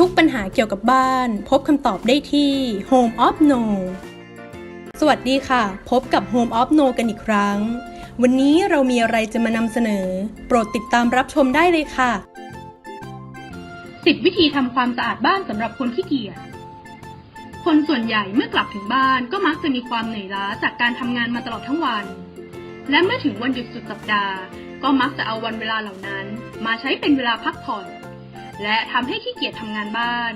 ทุกปัญหาเกี่ยวกับบ้าน พบคำตอบได้ที่ Home of No สวัสดีค่ะ พบกับ Home of No กันอีกครั้ง วันนี้เรามีอะไรจะมานำเสนอ โปรดติดตามรับชมได้เลยค่ะ 10 วิธีทำความสะอาดบ้านสำหรับคนขี้เกียจคนส่วนใหญ่เมื่อกลับถึงบ้านก็มักจะมีความเหนื่อยล้าจากการทำงานมาตลอดทั้งวัน และเมื่อถึงวันหยุดสุดสัปดาห์ ก็มักจะเอาวันเวลาเหล่านั้น มาใช้เป็นเวลาพักผ่อน และทำให้ขี้เกียจทำงานบ้าน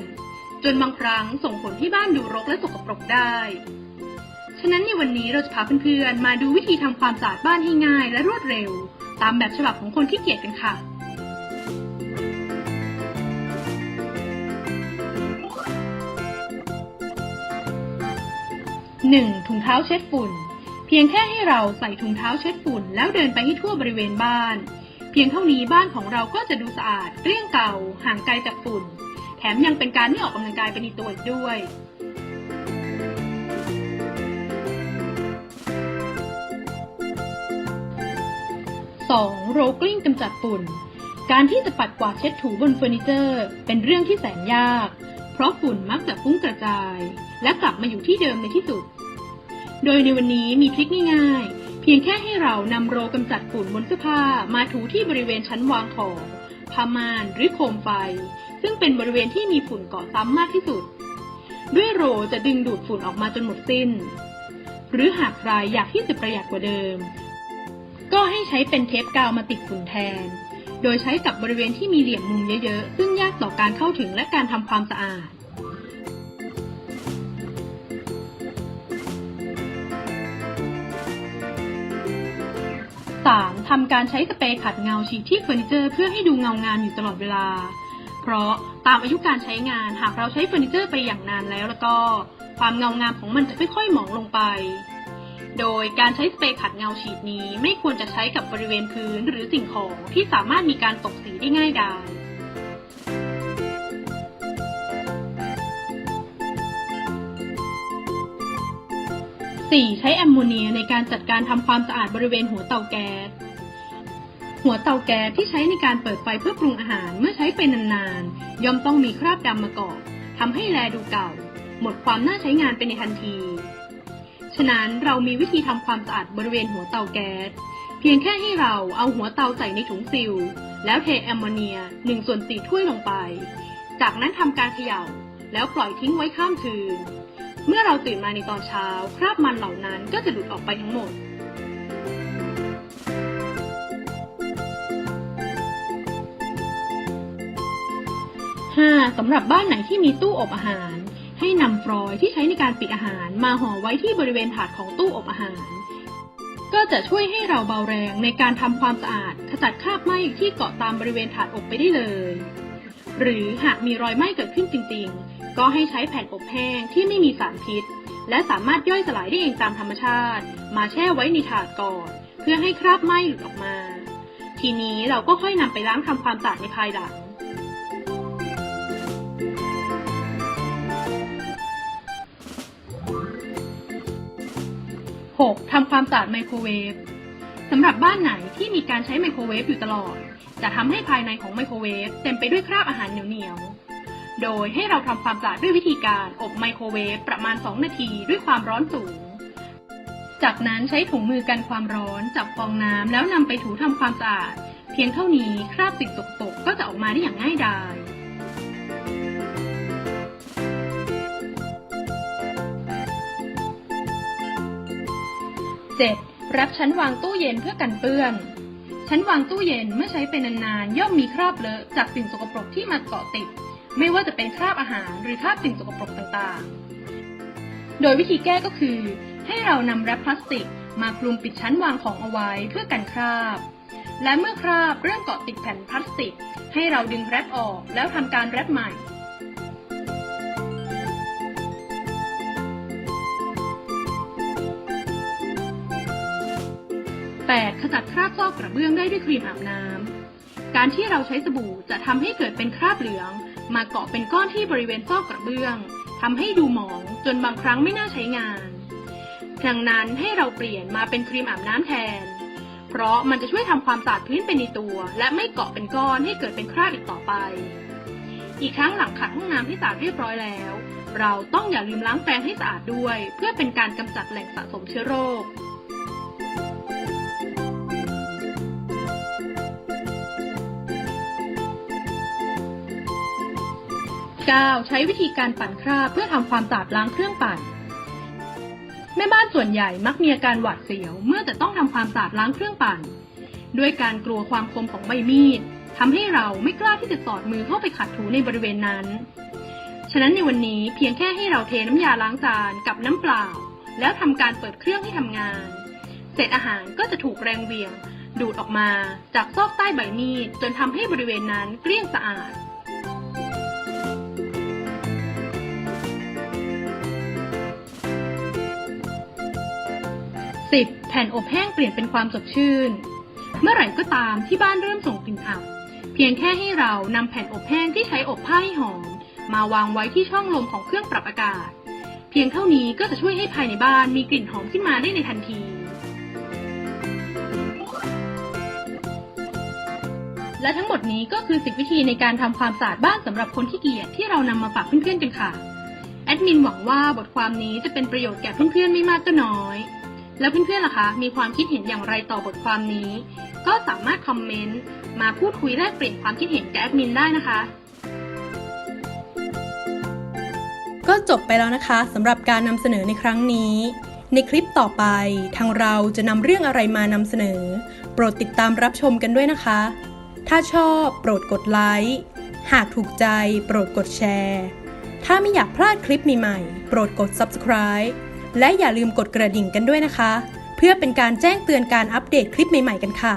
จนบางครั้งส่งผลให้บ้านดูรกและสกปรกได้ ฉะนั้นในวันนี้เราจะพาเพื่อนๆ มาดูวิธีทำความสะอาดบ้านให้ง่ายและรวดเร็ว ตามแบบฉบับของคนขี้เกียจกันค่ะ 1. ถุงเท้าเช็ดฝุ่น เพียงแค่ให้เราใส่ถุงเท้าเช็ดฝุ่น แล้วเดินไปให้ทั่วบริเวณบ้าน พียงเท่านี้บ้านของเราก็จะดูสะอาดเกลี้ยงเก่า ห่างไกลจากฝุ่น แถมยังเป็นการไม่ออกกำลังกายไปในตัวอีกด้วย 2. โรกลิ้งกำจัดฝุ่น การที่จะปัดกวาดเช็ดถูบนเฟอร์นิเจอร์ เป็นเรื่องที่แสนยาก เพราะฝุ่นมักจะฟุ้งกระจาย และกลับมาอยู่ที่เดิมในที่สุด โดยในวันนี้มีทริคง่ายๆ พียงแค่ให้เรานำโรกำจัดฝุ่นบนเสื้อผ้ามาถูที่บริเวณชั้นวางของผ้าม่านหรือโคมไฟ ซึ่งเป็นบริเวณที่มีฝุ่นเกาะซ้ำมากที่สุด ด้วยโรจะดึงดูดฝุ่นออกมาจนหมดสิ้น หรือหากใครอยากที่จะประหยัดกว่าเดิม ก็ให้ใช้เป็นเทปกาวมาติดฝุ่นแทน โดยใช้กับบริเวณที่มีเหลี่ยมมุมเยอะๆ ซึ่งยากต่อการเข้าถึงและการทำความสะอาด 3. ทำการใช้สเปรย์ขัดเงาฉีดที่เฟอร์นิเจอร์เพื่อให้ดูเงางามอยู่ตลอดเวลา เพราะตามอายุการใช้งานหากเราใช้เฟอร์นิเจอร์ไปอย่างนานแล้วแล้วก็ ความเงางามของมันจะค่อยๆหมองลงไป โดยการใช้สเปรย์ขัดเงาฉีดนี้ไม่ควรจะใช้กับบริเวณพื้นหรือสิ่งของที่สามารถมีการตกสีได้ง่ายดาย 4. ใช้แอมโมเนียในการจัดการทำความสะอาดบริเวณหัวเตาแก๊ส หัวเตาแก๊สที่ใช้ในการเปิดไฟเพื่อปรุงอาหารเมื่อใช้ไปนานๆ ย่อมต้องมีคราบดำมาเกาะทำให้แลดูเก่า หมดความน่าใช้งานไปในทันที ฉะนั้นเรามีวิธีทำความสะอาดบริเวณหัวเตาแก๊ส เพียงแค่ให้เราเอาหัวเตาใส่ในถุงซิล แล้วเทแอมโมเนีย1ส่วน4ถ้วยลงไป จากนั้นทำการเขย่า แล้วปล่อยทิ้งไว้ข้ามคืน เมื่อเราตื่นมาในตอนเช้า คราบมันเหล่านั้นก็จะหลุดออกไปทั้งหมด 5. สำหรับบ้านไหนที่มีตู้อบอาหาร ให้นำฟรอยที่ใช้ในการปิดอาหารมาห่อไว้ที่บริเวณถาดของตู้อบอาหาร ก็จะช่วยให้เราเบาแรงในการทำความสะอาดขจัดคราบไหม้ที่เกาะตามบริเวณถาดอบไปได้เลย หรือหากมีรอยไหม้เกิดขึ้นจริง ๆ ก็ให้ใช้แผ่นอบแห้งที่ไม่มีสารพิษ และสามารถย่อยสลายได้เองตามธรรมชาติ มาแช่ไว้ในถาดก่อน เพื่อให้คราบไหม้หลุดออกมา ทีนี้เราก็ค่อยนำไปล้างทำความสะอาดในภายหลัง 6. ทำความสะอาดไมโครเวฟสำหรับบ้านไหนที่มีการใช้ไมโครเวฟอยู่ตลอด จะทำให้ภายในของไมโครเวฟเต็มไปด้วยคราบอาหารเหนียวๆ โดยให้เราทำความสะอาดด้วยวิธีการอบไมโครเวฟประมาณ 2 นาทีด้วยความร้อนสูง จากนั้นใช้ถุงมือกันความร้อนจับฟองน้ำแล้วนำไปถูทำความสะอาด เพียงเท่านี้คราบสิ่งสกปรกก็จะออกมาได้อย่างง่ายดาย 7. รับชั้นวางตู้เย็นเพื่อกันเปื้อน ชั้นวางตู้เย็นเมื่อใช้ไปนานๆย่อมมีคราบเลอะจากสิ่งสกปรกที่มาเกาะติด ไม่ว่าจะเป็นคราบอาหารหรือคราบสิ่งสกปรกต่างๆ โดยวิธีแก้ก็คือ ให้เรานำแรปพลาสติก มาคลุมปิดชั้นวางของเอาไว้เพื่อกันคราบ และเมื่อคราบเริ่มเกาะติดแผ่นพลาสติก ให้เราดึงแรปออกแล้วทำการแรปใหม่ 8. ขจัดคราบซอกกระเบื้องได้ด้วยครีมอาบน้ำการที่เราใช้สบู่จะทำให้เกิดเป็นคราบเหลือง มาเกาะเป็นก้อนที่บริเวณซอกกระเบื้องทำให้ดูหมองจนบางครั้งไม่น่าใช้งานดังนั้นให้เราเปลี่ยนมาเป็นครีมอาบน้ำแทน เพราะมันจะช่วยทำความสะอาดพื้นไปในตัว และไม่เกาะเป็นก้อนให้เกิดเป็นคราบอีกต่อไป อีกครั้งหลังขัดห้องน้ำให้สะอาดเรียบร้อยแล้ว เราต้องอย่าลืมล้างแปรงให้สะอาดด้วย เพื่อเป็นการกำจัดแหล่งสะสมเชื้อโรค 9. ใช้วิธีการปั่นคราบเพื่อทำความสะอาดล้างเครื่องปั่น แม่บ้านส่วนใหญ่มักมีอาการหวาดเสียวเมื่อจะต้องทำความสะอาดล้างเครื่องปั่น ด้วยการกลัวความคมของใบมีดทำให้เราไม่กล้าที่จะสอดมือเข้าไปขัดถูในบริเวณนั้น ฉะนั้นในวันนี้เพียงแค่ให้เราเทน้ำยาล้างจานกับน้ำเปล่า แล้วทำการเปิดเครื่องให้ทำงาน เศษอาหารก็จะถูกแรงเวียงดูดออกมาจากซอกใต้ใบมีดจนทำให้บริเวณนั้นเกลี้ยงสะอาด 10. แผ่นอบแห้งเปลี่ยนเป็นความสดชื่น เมื่อไหร่ก็ตามที่บ้านเริ่มส่งกลิ่นอับ เพียงแค่ให้เรานำแผ่นอบแห้งที่ใช้อบผ้าให้หอม มาวางไว้ที่ช่องลมของเครื่องปรับอากาศ เพียงเท่านี้ก็จะช่วยให้ภายในบ้านมีกลิ่นหอมขึ้นมาได้ในทันทีและทั้งหมดนี้ก็คือสิบวิธีในการทำความสะอาดบ้านสำหรับคนที่เกียจที่เรานำมาฝากเพื่อนๆกันค่ะ แอดมินหวังว่าบทความนี้จะเป็นประโยชน์แก่เพื่อนๆไม่มากก็น้อย แล้วเพื่อนๆล่ะคะ มีความคิดเห็นอย่างไรต่อบทความนี้ ก็สามารถคอมเมนต์มาพูดคุยแลกเปลี่ยนความคิดเห็นกับแอดมินได้นะคะ ก็จบไปแล้วนะคะสำหรับการนำเสนอในครั้งนี้ ในคลิปต่อไป ทางเราจะนำเรื่องอะไรมานำเสนอ โปรดติดตามรับชมกันด้วยนะคะ ถ้าชอบโปรดกดไลค์หากถูกใจโปรดกดแชร์ ถ้าไม่อยากพลาดคลิปใหม่ๆ โปรดกด subscribe และอย่าลืมกดกระดิ่งกันด้วยนะคะ เพื่อเป็นการแจ้งเตือนการอัปเดตคลิปใหม่ ๆ กันค่ะ